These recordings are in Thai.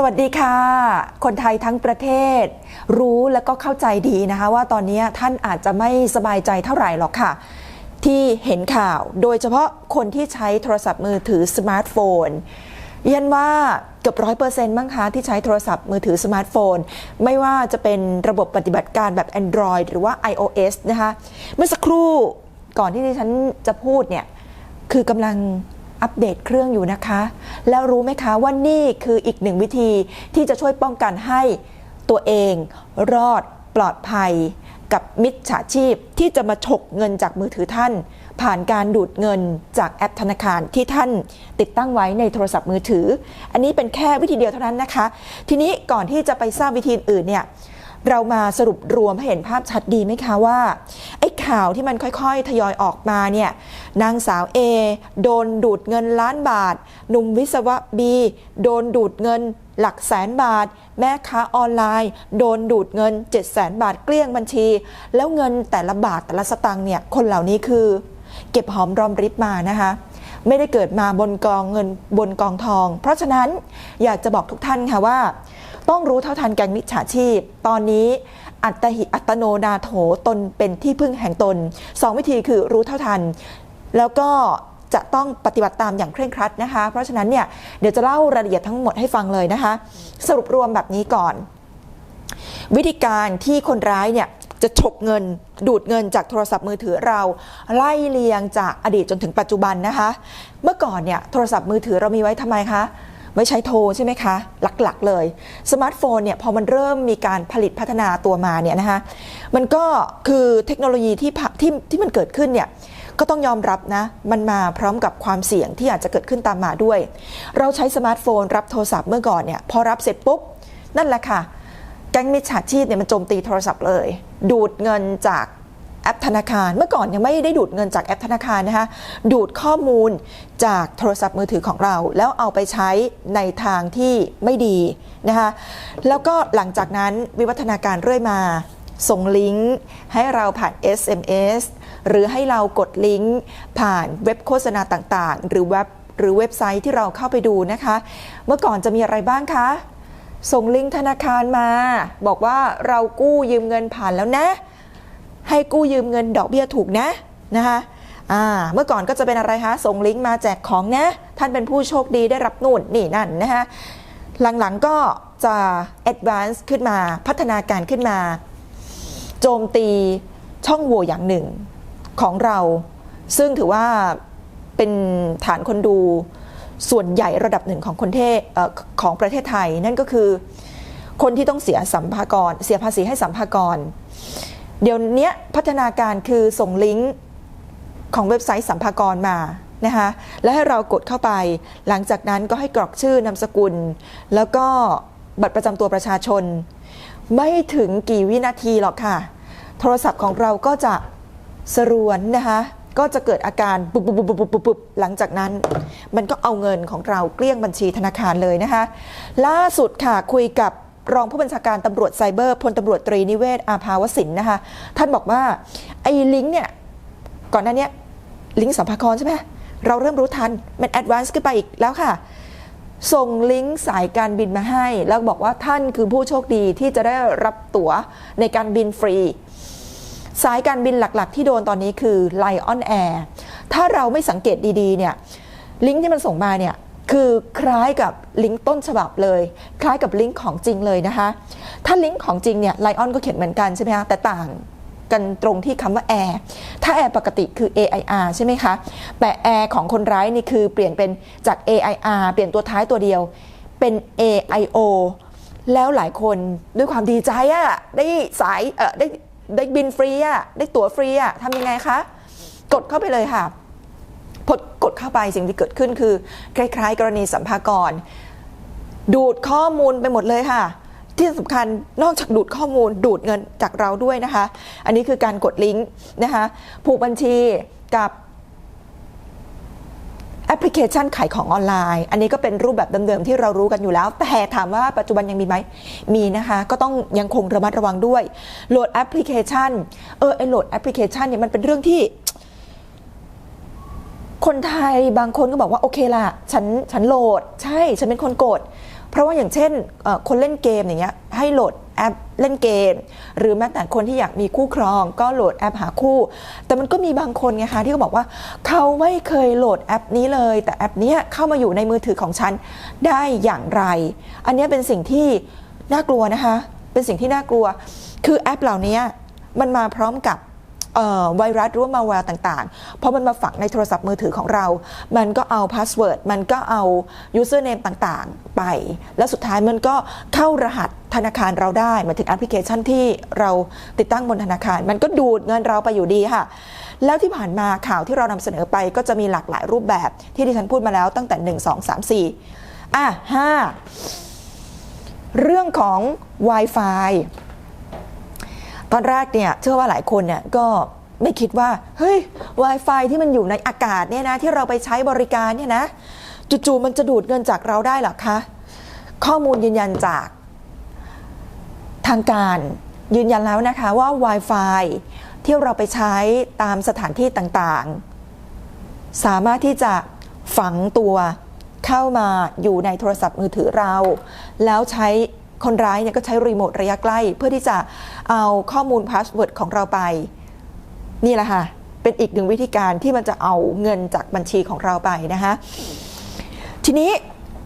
สวัสดีค่ะ คนไทยทั้งประเทศ รู้และก็เข้าใจดีนะคะ ว่าตอนนี้ท่านอาจจะไม่สบายใจเท่าไหร่หรอกค่ะ ที่เห็นข่าวโดยเฉพาะคนที่ใช้โทรศัพท์มือถือสมาร์ทโฟนยันว่าเกือบร้อยเปอร์เซ็นต์มั้งคะที่ใช้โทรศัพท์มือถือสมาร์ทโฟน ไม่ว่าจะเป็นระบบปฏิบัติการแบบ Android หรือว่า iOS นะคะ เมื่อสักครู่ก่อนที่ดิฉันจะพูดเนี่ยคือกำลัง อัปเดตเครื่องอยู่นะคะ แล้วรู้ไหมคะว่านี่คืออีกหนึ่งวิธีที่จะช่วยป้องกันให้ตัวเอง รอดปลอดภัย กับมิจฉาชีพที่จะมาฉกเงินจากมือถือท่าน ผ่านการดูดเงินจากแอปธนาคารที่ท่านติดตั้งไว้ในโทรศัพท์มือถือ อันนี้เป็นแค่วิธีเดียวเท่านั้นนะคะ ทีนี้ก่อนที่จะไปทราบวิธีอื่นเนี่ย เรามาสรุปรวมให้เห็นภาพชัดดีไหมคะว่า ไอ้ข่าวที่มันค่อยๆ ทยอยออกมาเนี่ยนางสาว A โดนดูดเงินล้านบาท หนุ่มวิศวะ B โดนดูดเงินหลักแสนบาท แม่ค้าออนไลน์ โดนดูดเงิน 7 0 0แสนบาทเกลี้ยงบัญชี แล้วเงินแต่ละบาทแต่ละสตังค์เนี่ยคนเหล่านี้คือ เก็บหอมรอมริบมานะคะไม่ได้เกิดมาบนกองเงินบนกองทอง เพราะฉะนั้นอยากจะบอกทุกท่านค่ะว่า ต้องรู้เท่าทันแก๊งมิจฉาชีพ ตอนนี้อัตหิอัตโนนาโถตนเป็นที่พึ่งแห่งตนสองวิธีคือรู้เท่าทัน แล้วก็จะต้องปฏิบัติตามอย่างเคร่งครัดนะคะ เพราะฉะนั้นเนี่ยเดี๋ยวจะเล่ารายละเอียดทั้งหมดให้ฟังเลยนะคะ สรุปรวมแบบนี้ก่อน วิธีการที่คนร้ายเนี่ยจะฉกเงินดูดเงินจากโทรศัพท์มือถือเราไล่เลียงจากอดีตจนถึงปัจจุบันนะคะ เมื่อก่อนเนี่ยโทรศัพท์มือถือเรามีไว้ทำไมคะ ไว้ใช้โทรใช่ไหมคะ หลักๆเลยสมาร์ทโฟนเนี่ยพอมันเริ่มมีการผลิตพัฒนาตัวมาเนี่ยนะคะมันก็คือเทคโนโลยีที่ที่ที่มันเกิดขึ้นเนี่ยก็ต้องยอมรับนะ มันมาพร้อมกับความเสี่ยงที่อาจจะเกิดขึ้นตามมาด้วย เราใช้สมาร์ทโฟน รับโทรศัพท์เมื่อก่อนเนี่ยพอรับเสร็จปุ๊บ นั่นแหละค่ะ แก๊งมิจฉาชีพเนี่ยมันโจมตีโทรศัพท์เลย ดูดเงินจาก แอปธนาคาร เมื่อก่อนยังไม่ได้ดูดเงินจากแอปธนาคารนะคะ ดูดข้อมูลจากโทรศัพท์มือถือของเรา แล้วเอาไปใช้ในทางที่ไม่ดีนะคะ แล้วก็หลังจากนั้นวิวัฒนาการเรื่อยมา ส่งลิงก์ให้เราผ่าน SMS หรือให้เรากดลิงก์ผ่านเว็บโฆษณาต่างๆ หรือเว็บหรือเว็บไซต์ที่เราเข้าไปดูนะคะ เมื่อก่อนจะมีอะไรบ้างคะส่งลิงก์ธนาคารมา บอกว่าเรากู้ยืมเงินผ่านแล้วนะ ให้กู้ยืมเงินดอกเบี้ยถูกนะนะคะเมื่อก่อนก็จะเป็นอะไรคะส่งลิงก์มาแจกของนะ ท่านเป็นผู้โชคดีได้รับนู่นนี่นั่นนะคะหลังๆก็จะ advance ขึ้นมาพัฒนาการขึ้นมา โจมตีช่องโหว่อย่างหนึ่งของเรา ซึ่งถือว่าเป็นฐานคนดูส่วนใหญ่ระดับหนึ่งของคนเทศเออของประเทศไทย นั่นก็คือ คนที่ต้องเสียสัมภากรเสียภาษีให้สัมภากร เดี๋ยวนี้พัฒนาการคือส่งลิงก์ของเว็บไซต์สัมภากรมานะคะแล้วให้เรากดเข้าไป หลังจากนั้นก็ให้กรอกชื่อนามสกุล แล้วก็บัตรประจำตัวประชาชน ไม่ถึงกี่วินาทีหรอกค่ะ โทรศัพท์ของเราก็จะสรวนนะคะก็จะเกิดอาการปุบปุบปุบปุบปุบปุบหลังจากนั้น มันก็เอาเงินของเราเกลี้ยงบัญชีธนาคารเลยนะคะล่าสุดค่ะคุยกับ รองผู้บัญชาการตำรวจไซเบอร์พลตำรวจตรีนิเวศอาภาวสินนะคะท่านบอกว่าไอ้ลิงก์เนี่ยก่อนหน้านี้ลิงก์สัมภาระใช่ไหมเราเริ่มรู้ทัน มันแอดวานซ์ขึ้นไปอีกแล้วค่ะ ส่งลิงก์สายการบินมาให้ แล้วบอกว่าท่านคือผู้โชคดีที่จะได้รับตั๋วในการบินฟรี สายการบินหลักๆ ที่โดนตอนนี้คือ Lion Air ถ้าเราไม่สังเกตดีๆเนี่ยลิงก์ที่มันส่งมาเนี่ย คือคล้ายกับลิงก์ต้นฉบับเลย คล้ายกับลิงก์ของจริงเลยนะคะ ถ้าลิงก์ของจริงเนี่ยไลออนก็เขียนเหมือนกันใช่ไหมคะแต่ต่างกันตรงที่คำว่า air ถ้า air ปกติคือ AIR ใช่ไหมคะ แต่ air ของคนร้ายนี่คือเปลี่ยนเป็นจาก AIR เปลี่ยนตัวท้ายตัวเดียวเป็น AIO แล้วหลายคนด้วยความดีใจอะได้สายเออได้ได้บินฟรีอะได้ตั๋วฟรีอะทำยังไงคะ กดเข้าไปเลยค่ะ ดเข้าไปสิ่งที่เกิดขึ้นคือ คล้าย ๆ กรณีสัมภากร ดูดข้อมูลไปหมดเลยค่ะ ที่สำคัญนอกจากดูดข้อมูลดูดเงินจากเราด้วยนะคะ อันนี้คือการกดลิงก์นะคะผูกบัญชีกับแอปพลิเคชันขายของออนไลน์ อันนี้ก็เป็นรูปแบบเดิมๆที่เรารู้กันอยู่แล้ว แต่ถามว่าปัจจุบันยังมีไหม มีนะคะ ก็ต้องยังคงระมัดระวังด้วย โหลดแอปพลิเคชัน เออไอโหลดแอปพลิเคชันเนี่ยมันเป็นเรื่องที่ คนไทยบางคนก็บอกว่าโอเคล่ะฉันฉันโหลด ใช่ฉันเป็นคนกด เพราะว่าอย่างเช่นคนเล่นเกมอย่างเงี้ยให้โหลดแอปเล่นเกม หรือแม้แต่คนที่อยากมีคู่ครอง ก็โหลดแอปหาคู่ แต่มันก็มีบางคนไงคะที่เขาบอกว่า เขาไม่เคยโหลดแอปนี้เลย แต่แอปเนี้ยเข้ามาอยู่ในมือถือของฉันได้อย่างไร อันนี้เป็นสิ่งที่น่ากลัวนะคะ เป็นสิ่งที่น่ากลัว คือแอปเหล่านี้มันมาพร้อมกับ ไวรัสหรือว่ามาแวร์ต่างๆ เพราะมันมาฝังในโทรศัพท์มือถือของเรา มันก็เอาพาสเวิร์ด มันก็เอา username ต่างๆ ไป แล้วสุดท้ายมันก็เข้ารหัสธนาคารเราได้หมายถึงแอปพลิเคชันที่เราติดตั้งบนธนาคาร มันก็ดูดเงินเราไปอยู่ดีค่ะ แล้วที่ผ่านมาข่าวที่เรานำเสนอไปก็จะมีหลากหลายรูปแบบที่ดิฉันพูดมาแล้วตั้งแต่ 1 2 3 4อะ5เรื่องของ Wi-Fi ตอนแรกเนี่ยเชื่อว่าหลายคนเนี่ยก็ไม่คิดว่า เฮ้ย Wi-Fi ที่มันอยู่ในอากาศเนี่ยนะ ที่เราไปใช้บริการเนี่ยนะจู่ๆมันจะดูดเงินจากเราได้หรอคะ ข้อมูลยืนยันจาก ทางการยืนยันแล้วนะคะว่า Wi-Fi ที่เราไปใช้ตามสถานที่ต่างๆ สามารถที่จะฝังตัวเข้ามาอยู่ในโทรศัพท์มือถือเรา แล้วใช้ คนร้ายเนี่ยก็ใช้รีโมทระยะใกล้ เพื่อที่จะเอาข้อมูลพาสเวิร์ดของเราไป นี่แหละค่ะ เป็นอีกหนึ่งวิธีการที่มันจะเอาเงินจากบัญชีของเราไปนะคะทีนี้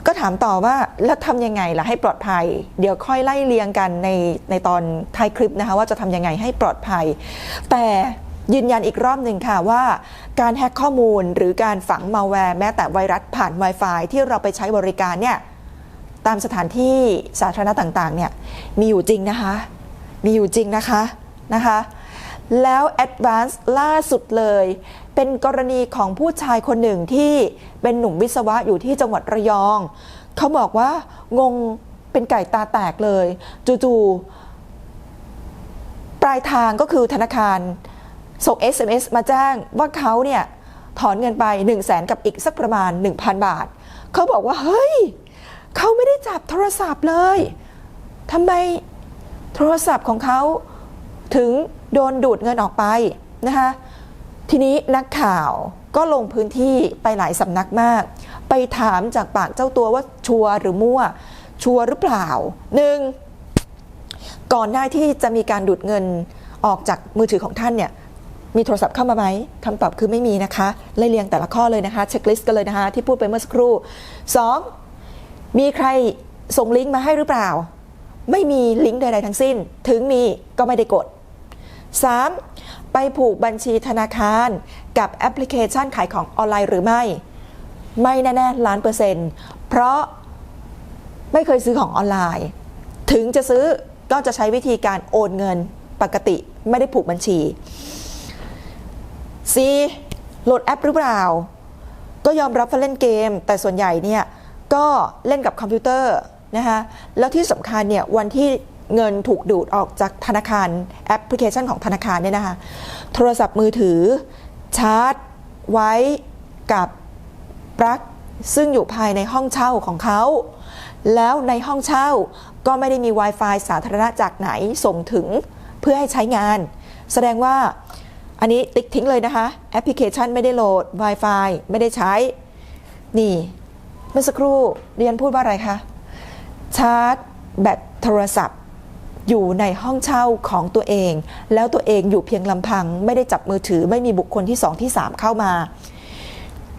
ก็ถามต่อว่าแล้วทำยังไงล่ะให้ปลอดภัย เดี๋ยวค่อยไล่เรียงกันในในตอนท้ายคลิปนะคะว่าจะทำยังไงให้ปลอดภัย แต่ยืนยันอีกรอบหนึ่งค่ะว่าการแฮกข้อมูลหรือการฝังมาแวร์แม้แต่ไวรัสผ่าน Wi-Fi ที่เราไปใช้บริการเนี่ย ตามสถานที่สาธารณะต่างๆเนี่ยมีอยู่จริงนะคะ มีอยู่จริงนะคะนะคะ แล้ว Advance ล่าสุดเลย เป็นกรณีของผู้ชายคนหนึ่งที่เป็นหนุ่มวิศวะอยู่ที่จังหวัดระยอง เขาบอกว่างงเป็นไก่ตาแตกเลยจู่ๆปลายทางก็คือธนาคารส่ง SMS มาแจ้งว่าเขาเนี่ยถอนเงินไป 1 0 0 0 0แสนกับอีกสักประมาณ 1,000 บาท เขาบอกว่า เฮ้ย เขาไม่ได้จับโทรศัพท์เลยทำไมโทรศัพท์ของเขาถึงโดนดูดเงินออกไปนะคะทีนี้นักข่าวก็ลงพื้นที่ไปหลายสำนักมาก ไปถามจากปากเจ้าตัวว่าชัวหรือมั่ว ชัวหรือเปล่าหนึ่งก่อนหน้าที่จะมีการดูดเงินออกจากมือถือของท่านเนี่ยมีโทรศัพท์เข้ามาไหมคำตอบคือไม่มีนะคะไล่เรียงแต่ละข้อเลยนะคะเช็คลิสต์กันเลยนะคะที่พูดไปเมื่อสักครู่ 2. มีใครส่งลิงก์มาให้หรือเปล่า ไม่มีลิงก์ใดๆทั้งสิ้น ถึงมีก็ไม่ได้กด 3. ไปผูกบัญชีธนาคารกับแอปพลิเคชันขายของออนไลน์หรือไม่ ไม่แน่ๆล้านเปอร์เซ็นต์เพราะไม่เคยซื้อของออนไลน์ ถึงจะซื้อก็จะใช้วิธีการโอนเงินปกติไม่ได้ผูกบัญชี C โหลดแอปหรือเปล่า ก็ยอมรับว่าเล่นเกม แต่ส่วนใหญ่เนี่ย ก็เล่นกับคอมพิวเตอร์นะคะแล้วที่สำคัญเนี่ยวันที่เงินถูกดูดออกจากธนาคารแอปพลิเคชันของธนาคารเนี่ยนะคะโทรศัพท์มือถือชาร์จไว้กับปลั๊กซึ่งอยู่ภายในห้องเช่าของเขา แล้วในห้องเช่าก็ไม่ได้มี Wi-Fi สาธารณะจากไหนส่งถึงเพื่อให้ใช้งาน แสดงว่าอันนี้ติ๊กทิ้งเลยนะคะ แอปพลิเคชันไม่ได้โหลด Wi-Fi ไม่ได้ใช้ นี่ เมื่อสักครู่เรียนพูดว่าอะไรคะ ชาร์จแบตโทรศัพท์ อยู่ในห้องเช่าของตัวเอง แล้วตัวเองอยู่เพียงลำพัง ไม่ได้จับมือถือไม่มีบุคคลที่สองที่สามเข้ามา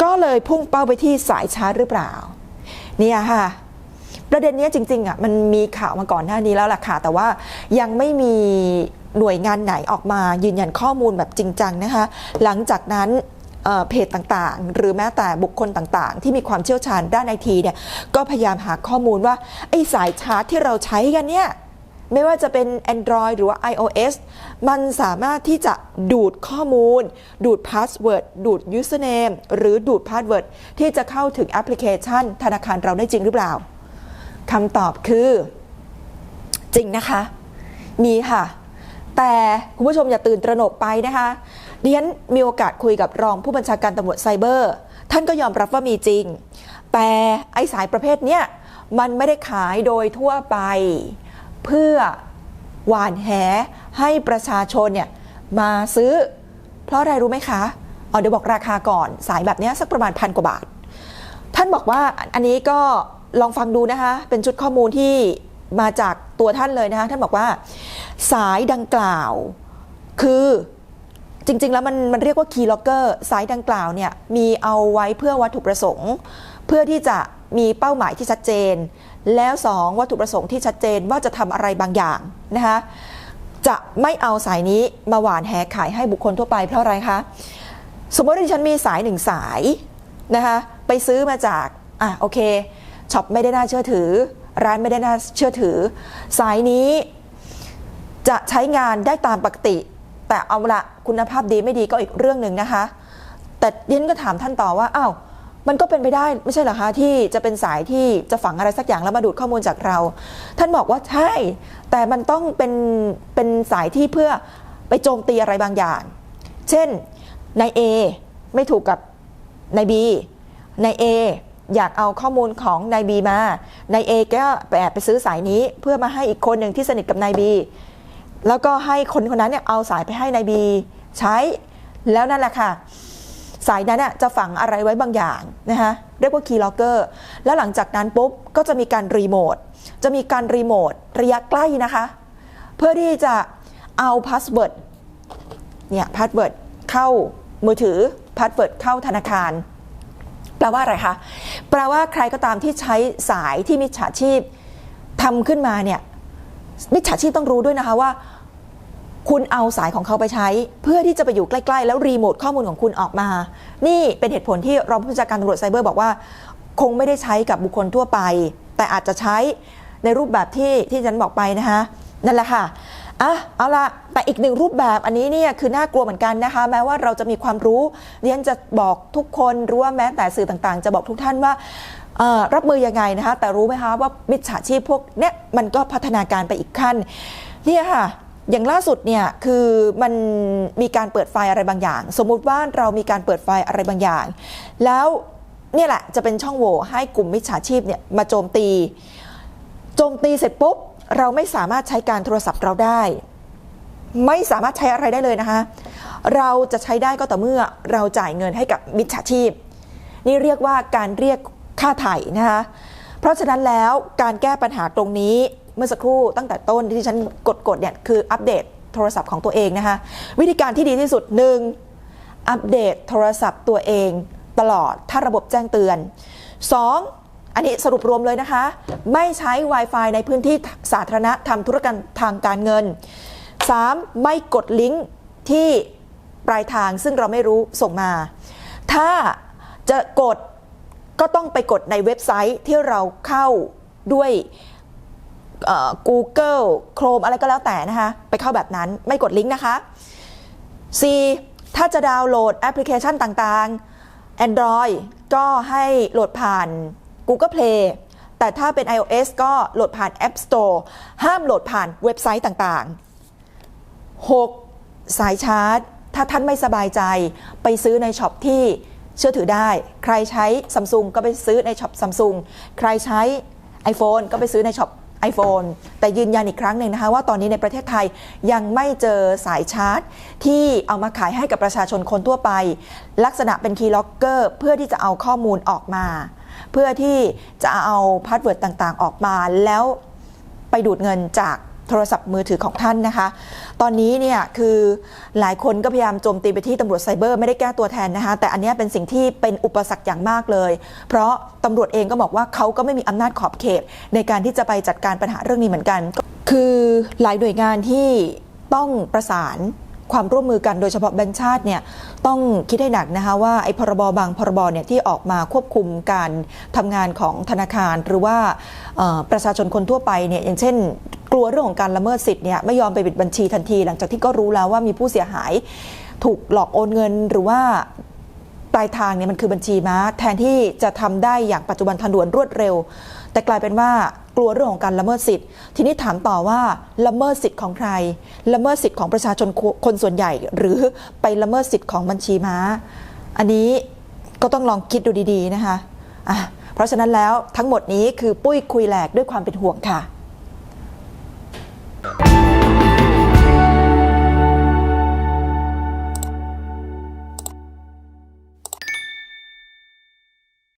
ก็เลยพุ่งเป้าไปที่สายชาร์จหรือเปล่า เนี่ยค่ะประเด็นนี้จริงๆอะมันมีข่าวมาก่อนหน้านี้แล้วล่ะค่ะ แต่ว่ายังไม่มีหน่วยงานไหนออกมายืนยันข้อมูลแบบจริงจังนะคะ หลังจากนั้น เพจต่างๆ หรือแม้แต่บุคคลต่างๆ ที่มีความเชี่ยวชาญด้านไอทีเนี่ยก็พยายามหาข้อมูลว่าไอ้สายชาร์จที่เราใช้กันเนี่ยไม่ว่าจะเป็น Android หรือว่า iOS มันสามารถที่จะดูดข้อมูล ดูดพาสเวิร์ดดูด username หรือดูดพาสเวิร์ดที่จะเข้าถึงแอปพลิเคชัน ธนาคารเราได้จริงหรือเปล่าคำตอบคือ จริงนะคะ มีค่ะ แต่คุณผู้ชมอย่าตื่นตระหนกไปนะคะ ดิฉันมีโอกาสคุยกับรองผู้บัญชาการตำรวจไซเบอร์ ท่านก็ยอมรับว่ามีจริง แต่ไอ้สายประเภทเนี้ยมันไม่ได้ขายโดยทั่วไป เพื่อหวานแหให้ประชาชนเนี่ยมาซื้อ เพราะอะไรรู้ไหมคะเอาเดี๋ยวบอกราคาก่อนสายแบบเนี้ยสักประมาณพันกว่าบาท ท่านบอกว่าอันนี้ก็ลองฟังดูนะคะ เป็นชุดข้อมูลที่มาจากตัวท่านเลยนะคะท่านบอกว่า สายดังกล่าว คือ จริง ๆ แล้วมันมันเรียกว่าคีย์ล็อกเกอร์สายดังกล่าวเนี่ยมีเอาไว้เพื่อวัตถุประสงค์ เพื่อที่จะมีเป้าหมายที่ชัดเจน แล้วสองวัตถุประสงค์ที่ชัดเจนว่าจะทำอะไรบางอย่างนะคะจะไม่เอาสายนี้มาหวานแหขายให้บุคคลทั่วไปเพราะอะไรคะสมมติว่าดิฉันมีสายหนึ่งสายนะคะไปซื้อมาจากอะโอเคช็อปไม่ได้น่าเชื่อถือ ร้านไม่ได้น่าเชื่อถือ สายนี้จะใช้งานได้ตามปกติ แต่เอาละคุณภาพดีไม่ดีก็อีกเรื่องหนึ่งนะคะ แต่ยันก็ถามท่านต่อว่าอ้าวมันก็เป็นไปได้ไม่ใช่เหรอคะที่จะเป็นสายที่จะฝังอะไรสักอย่างแล้วมาดูดข้อมูลจากเรา ท่านบอกว่าใช่ แต่มันต้องเป็นเป็นสายที่เพื่อไปโจมตีอะไรบางอย่าง เช่นนาย A ไม่ถูกกับนาย B นาย A ออยากเอาข้อมูลของนาย B มานาย A ก็แอบไปซื้อสายนี้เพื่อมาให้อีกคนหนึ่งที่สนิทกับนาย B แล้วก็ให้คนคนนั้นเนี่ยเอาสายไปให้นาย B ใช้แล้วนั่นแหละค่ะ สายนั้นน่ะจะฝังอะไรไว้บางอย่างนะคะเรียกว่าคีย์ล็อกเกอร์แล้วหลังจากนั้นปุ๊บก็จะมีการรีโมทจะมีการรีโมทระยะใกล้นะคะ เพื่อที่จะเอาพาสเวิร์ดเนี่ยพาสเวิร์ดเข้ามือถือพาสเวิร์ดเข้าธนาคาร แปลว่าอะไรคะแปลว่าใครก็ตามที่ใช้สายที่มิจฉาชีพทำขึ้นมาเนี่ยมิจฉาชีพต้องรู้ด้วยนะคะว่า คุณเอาสายของเขาไปใช้ เพื่อที่จะไปอยู่ใกล้ ๆ แล้วรีโมทข้อมูลของคุณออกมา นี่เป็นเหตุผลที่รองผู้บัญชาการตำรวจไซเบอร์บอกว่า คงไม่ได้ใช้กับบุคคลทั่วไป แต่อาจจะใช้ในรูปแบบที่ที่ฉันบอกไปนะคะนั่นแหละค่ะอะเอาละแต่อีกหนึ่งรูปแบบอันนี้เนี่ยคือน่ากลัวเหมือนกันนะคะ แม้ว่าเราจะมีความรู้ดิฉันจะบอกทุกคนรู้ว่าแม้แต่สื่อต่างๆ จะบอกทุกท่านว่ารับมือยังไงนะคะ แต่รู้ไหมคะว่ามิจฉาชีพพวกเนี้ยมันก็พัฒนาการไปอีกขั้นเนี่ยค่ะ อย่างล่าสุดเนี่ยคือมันมีการเปิดไฟอะไรบางอย่าง สมมุติว่าเรามีการเปิดไฟอะไรบางอย่าง แล้วเนี่ยแหละจะเป็นช่องโหว่ให้กลุ่มมิจฉาชีพเนี่ยมาโจมตี โจมตีเสร็จปุ๊บเราไม่สามารถใช้การโทรศัพท์เราได้ ไม่สามารถใช้อะไรได้เลยนะคะ เราจะใช้ได้ก็ต่อเมื่อเราจ่ายเงินให้กับมิจฉาชีพ นี่เรียกว่าการเรียกค่าไถ่นะคะเพราะฉะนั้นแล้วการแก้ปัญหาตรงนี้ เมื่อสักครู่ตั้งแต่ต้นที่ฉันกดๆเนี่ยคืออัปเดตโทรศัพท์ของตัวเองนะคะ วิธีการที่ดีที่สุดหนึ่งอัปเดตโทรศัพท์ตัวเองตลอดถ้าระบบแจ้งเตือน 2. อันนี้สรุปรวมเลยนะคะ ไม่ใช้ Wi-Fi ในพื้นที่สาธารณะทำธุรกรรมทางการเงิน 3. ไม่กดลิงก์ที่ปลายทางซึ่งเราไม่รู้ส่งมา ถ้าจะกดก็ต้องไปกดในเว็บไซต์ที่เราเข้าด้วย Google Chrome อะไรก็แล้วแต่นะคะ ไปเข้าแบบนั้นไม่กดลิงก์นะคะ 4. ถ้าจะดาวน์โหลดแอปพลิเคชันต่างๆ Android ก็ให้โหลดผ่าน Google Play แต่ถ้าเป็น iOS ก็โหลดผ่าน App Store ห้ามโหลดผ่านเว็บไซต์ต่างๆ 6. สายชาร์จ ถ้าท่านไม่สบายใจไปซื้อในช็อปที่เชื่อถือได้ ใครใช้ Samsung ก็ไปซื้อในช็อป Samsung ใครใช้ iPhone ก็ไปซื้อในช็อป iPhone แต่ยืนยันอีกครั้งหนึ่งนะคะว่าตอนนี้ในประเทศไทยยังไม่เจอสายชาร์จ ที่เอามาขายให้กับประชาชนคนทั่วไป ลักษณะเป็นคีย์ล็อกเกอร์เพื่อที่จะเอาข้อมูลออกมา เพื่อที่จะเอาพาสเวิร์ดต่างๆ ออกมาแล้วไปดูดเงินจาก โทรศัพท์มือถือของท่านนะคะ ตอนนี้เนี่ยคือหลายคนก็พยายามโจมตีไปที่ตำรวจไซเบอร์ไม่ได้แก้ตัวแทนนะคะแต่อันนี้เป็นสิ่งที่เป็นอุปสรรคอย่างมากเลย เพราะตำรวจเองก็บอกว่าเขาก็ไม่มีอำนาจขอบเขต ในการที่จะไปจัดการปัญหาเรื่องนี้เหมือนกัน คือหลายหน่วยงานที่ต้องประสานความร่วมมือกันโดยเฉพาะแบงค์ชาติเนี่ยต้องคิดให้หนักนะคะว่าไอ้พรบบางพรบเนี่ยที่ออกมาควบคุมการทำงานของธนาคาร หรือว่าประชาชนคนทั่วไปเนี่ยอย่างเช่น กลัวเรื่องของการละเมิดสิทธิ์เนี่ยไม่ยอมไปปิดบัญชีทันที หลังจากที่ก็รู้แล้วว่ามีผู้เสียหาย ถูกหลอกโอนเงินหรือว่าปลายทางเนี่ยมันคือบัญชีม้า แทนที่จะทำได้อย่างปัจจุบันทันด่วนรวดเร็ว แต่กลายเป็นว่ากลัวเรื่องของการละเมิดสิทธิ์ ทีนี้ถามต่อว่าละเมิดสิทธิ์ของใคร ละเมิดสิทธิ์ของประชาชนคนส่วนใหญ่ หรือไปละเมิดสิทธิ์ของบัญชีม้า อันนี้ก็ต้องลองคิดดูดีๆนะคะะเพราะฉะนั้นแล้วทั้งหมดนี้คือปุ้ยคุยแหลกด้วยความเป็นห่วงค่ะ